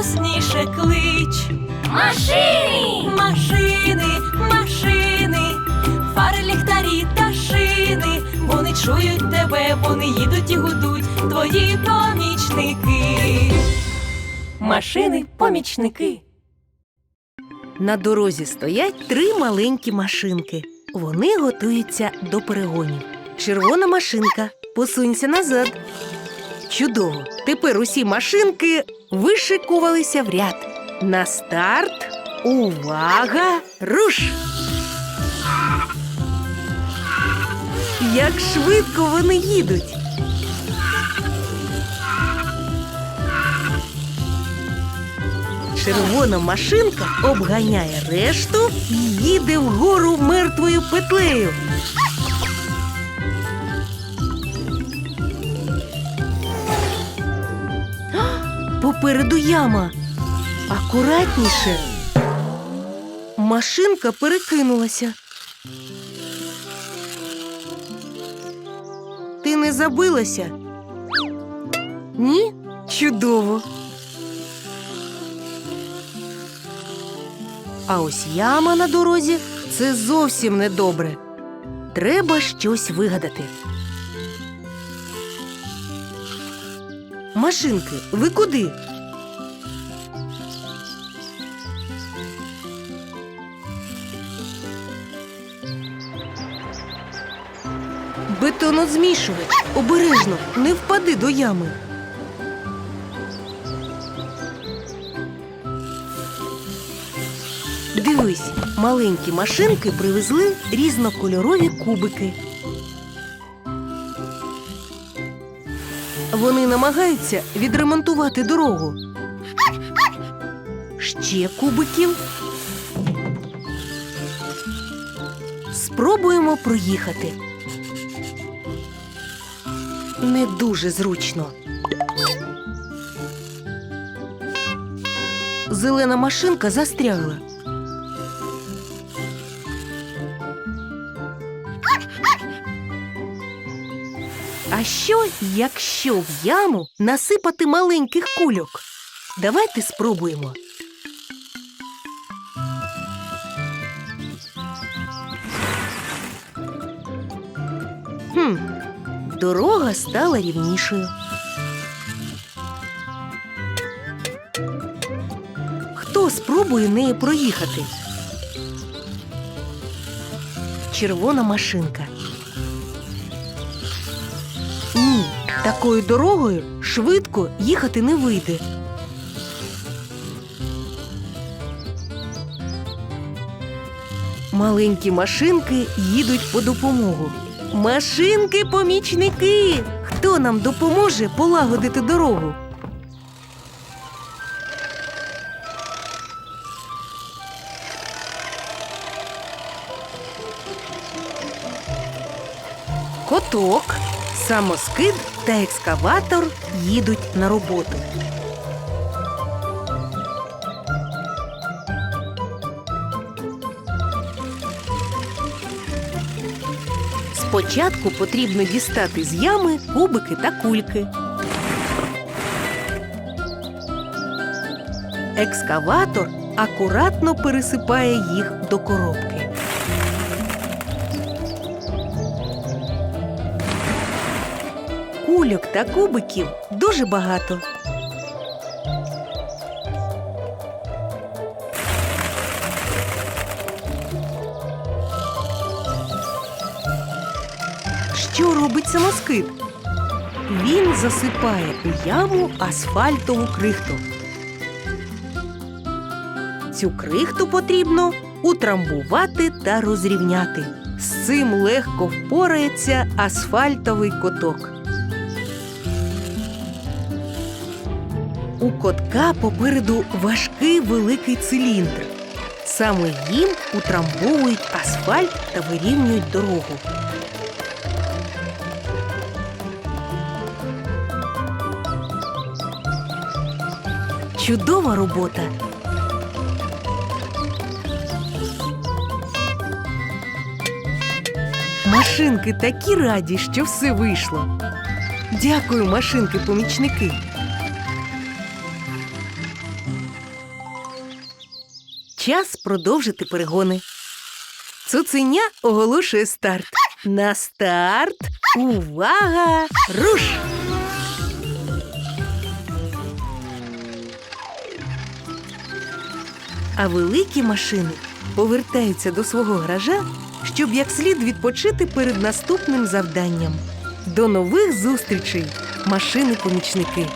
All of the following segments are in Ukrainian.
голосніше, клич. Машини! Машини, машини, фари, ліхтарі та шини. Вони чують тебе, вони їдуть і гудуть, твої помічники. Машини, помічники. На дорозі стоять три маленькі машинки. Вони готуються до перегонів. Червона машинка, посунься назад. Чудово! Тепер усі машинки вишикувалися в ряд. На старт. Увага! Руш! Як швидко вони їдуть. Червона машинка обганяє решту і їде вгору мертвою петлею. Попереду яма. Акуратніше. Машинка перекинулася. Ти не забилася? Ні? Чудово. А ось яма на дорозі це зовсім недобре. Треба щось вигадати. Машинки, ви куди? Бетонозмішувач, обережно, не впади до ями. Дивись, маленькі машинки привезли різнокольорові кубики. Вони намагаються відремонтувати дорогу. Ще кубиків. Спробуємо проїхати. Не дуже зручно. Зелена машинка застрягла. А що, якщо в яму насипати маленьких кульок? Давайте спробуємо. Хм, дорога стала рівнішою. Хто спробує нею проїхати? Червона машинка. Такою дорогою швидко їхати не вийде. Маленькі машинки їдуть по допомогу. Машинки-помічники! Хто нам допоможе полагодити дорогу? Коток, самоскид та екскаватор їдуть на роботу. Спочатку потрібно дістати з ями кубики та кульки. Екскаватор акуратно пересипає їх до коробки. Кульок та кубиків дуже багато. Що робить самоскид? Він засипає у яму асфальтову крихту. Цю крихту потрібно утрамбувати та розрівняти. З цим легко впорається асфальтовий коток. У котка попереду важкий великий циліндр. Саме їм утрамбовують асфальт та вирівнюють дорогу. Чудова робота. Машинки такі раді, що все вийшло. Дякую, машинки-помічники. Час продовжити перегони. Цуценя оголошує старт. На старт. Увага! Руш! А великі машини повертаються до свого гаража, щоб як слід відпочити перед наступним завданням. До нових зустрічей, машини-помічники!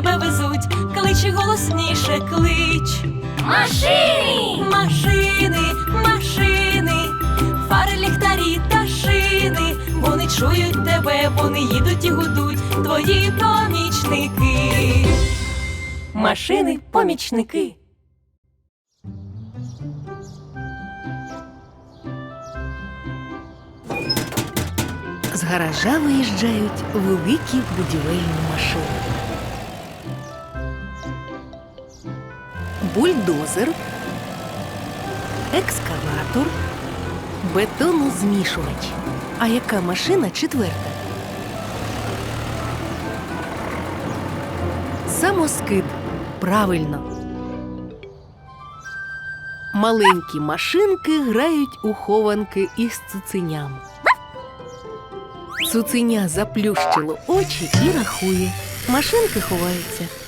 Тебе везуть. Кличе голосніше, клич. Машини! Машини, машини, фари, ліхтарі та шини. Вони чують тебе, вони їдуть і гудуть. Твої помічники. Машини, помічники. З гаража виїжджають великі будівельні машини. Бульдозер, екскаватор, бетонозмішувач. А яка машина четверта? Самоскид. Правильно. Маленькі машинки грають у хованки із цуценям. Цуценя заплющило очі і рахує. Машинки ховаються.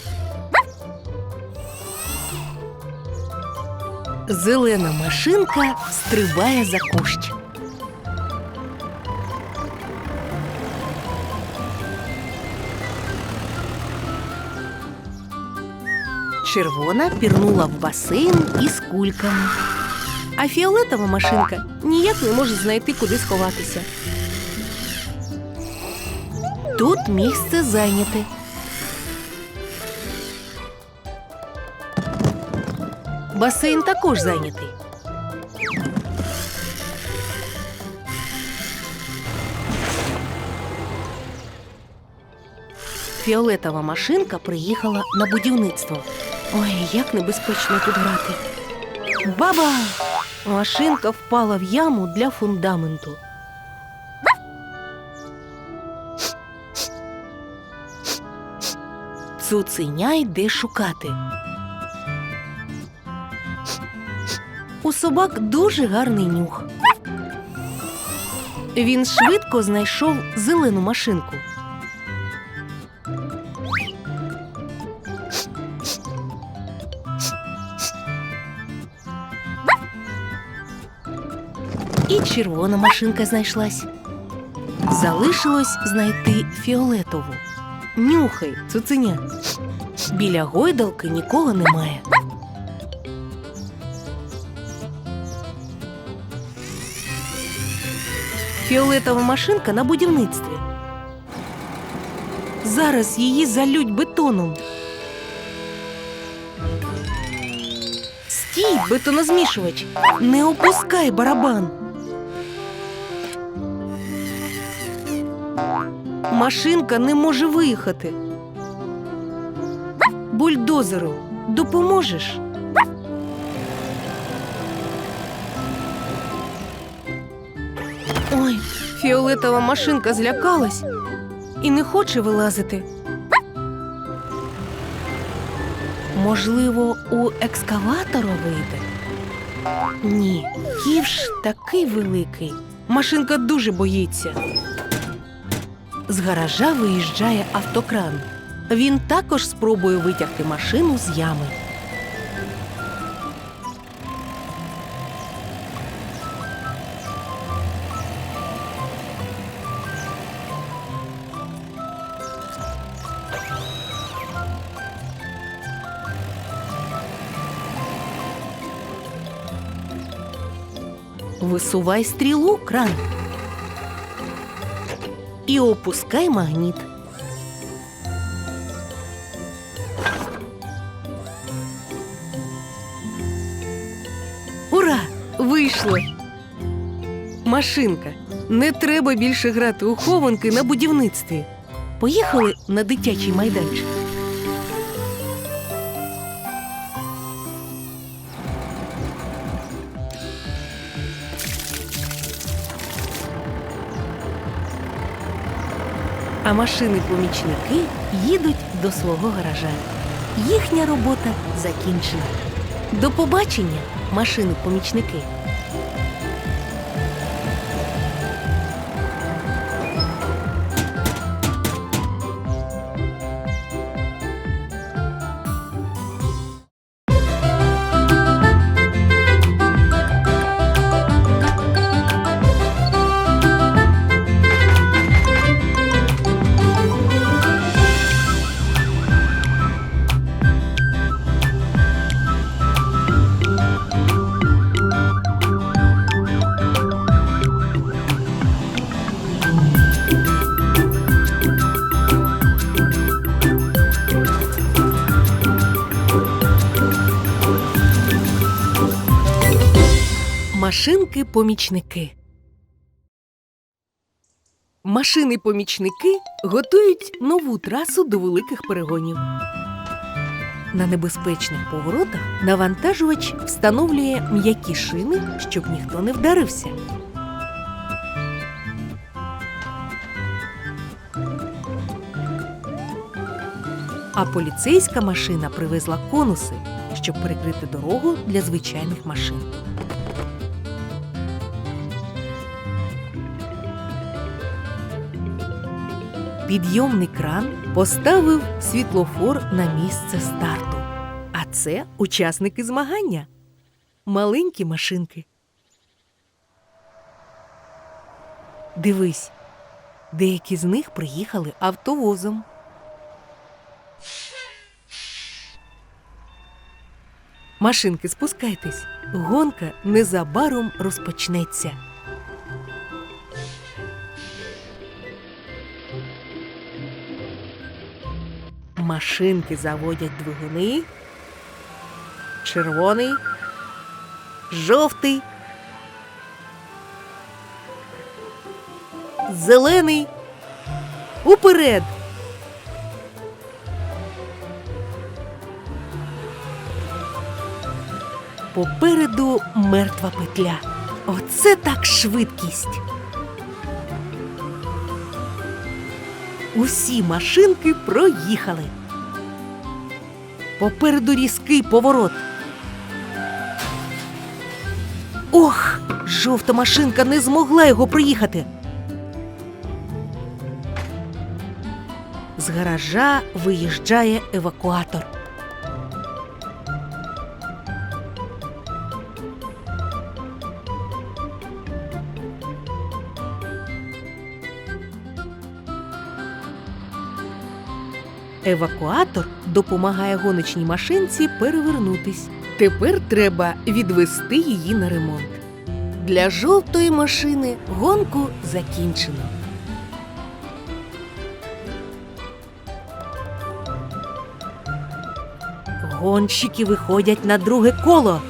Зелена машинка стрибає за кущ. Червона пірнула в басейн із кульками. А фіолетова машинка ніяк не може знайти, куди сховатися. Тут місце зайняте. Басейн також зайнятий. Фіолетова машинка приїхала на будівництво. Ой, як небезпечно тут грати. Баба! Машинка впала в яму для фундаменту. Цуценя йде шукати. У собак дуже гарний нюх. Він швидко знайшов зелену машинку. І червона машинка знайшлась. Залишилось знайти фіолетову. Нюхай, цуценя. Біля гойдалки нікого немає. Фіолетова машинка на будівництві. Зараз її залють бетоном. Стій, бетонозмішувач! Не опускай барабан. Машинка не може виїхати. Бульдозеру, допоможеш? Фіолетова машинка злякалась і не хоче вилазити. Можливо, у екскаватора вийде? Ні, ківш такий великий. Машинка дуже боїться. З гаража виїжджає автокран. Він також спробує витягти машину з ями. Висувай стрілу, кран. І опускай магніт. Ура! Вийшло. Машинка. Не треба більше грати у хованки на будівництві. Поїхали на дитячий майданчик. А машини-помічники їдуть до свого гаража. Їхня робота закінчена. До побачення, машини-помічники. Машинки-помічники. Машини-помічники готують нову трасу до великих перегонів. На небезпечних поворотах навантажувач встановлює м'які шини, щоб ніхто не вдарився. А поліцейська машина привезла конуси, щоб перекрити дорогу для звичайних машин. Підйомний кран поставив світлофор на місце старту. А це учасники змагання. Маленькі машинки. Дивись, деякі з них приїхали автовозом. Машинки, спускайтесь. Гонка незабаром розпочнеться. Машинки заводять двигуни. Червоний, жовтий, зелений. Уперед. Попереду мертва петля. Оце так швидкість. Усі машинки проїхали. Попереду різкий поворот. Ох, жовта машинка не змогла його проїхати. З гаража виїжджає евакуатор. Евакуатор допомагає гоночній машинці перевернутись. Тепер треба відвести її на ремонт. Для жовтої машини гонку закінчено. Гонщики виходять на друге коло.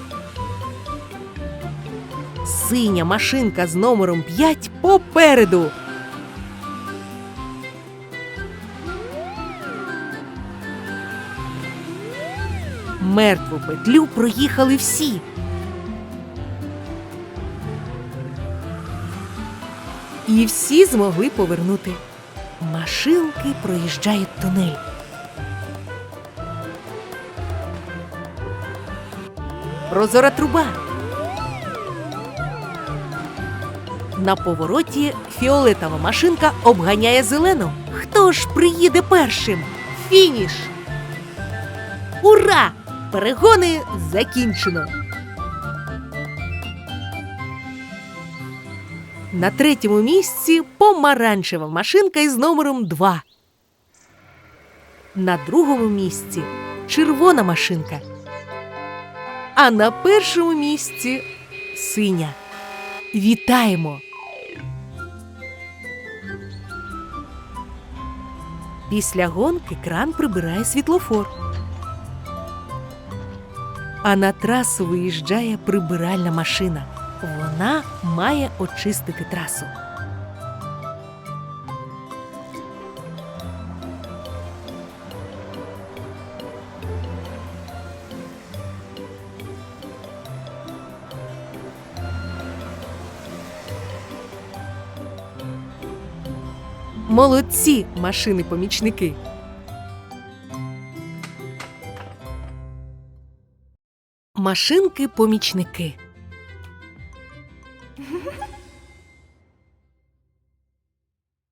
Синя машинка з номером 5 попереду. Мертву петлю проїхали всі. І всі змогли повернути. Машинки проїжджають тунель. Прозора труба. На повороті фіолетова машинка обганяє зелену. Хто ж приїде першим? Фініш! Ура! Перегони закінчено. На третьому місці помаранчева машинка із номером 2. На другому місці червона машинка. А на першому місці синя. Вітаємо! Після гонки кран прибирає світлофор. А на трасу виїжджає прибиральна машина. Вона має очистити трасу. Молодці машини-помічники. Машинки-помічники.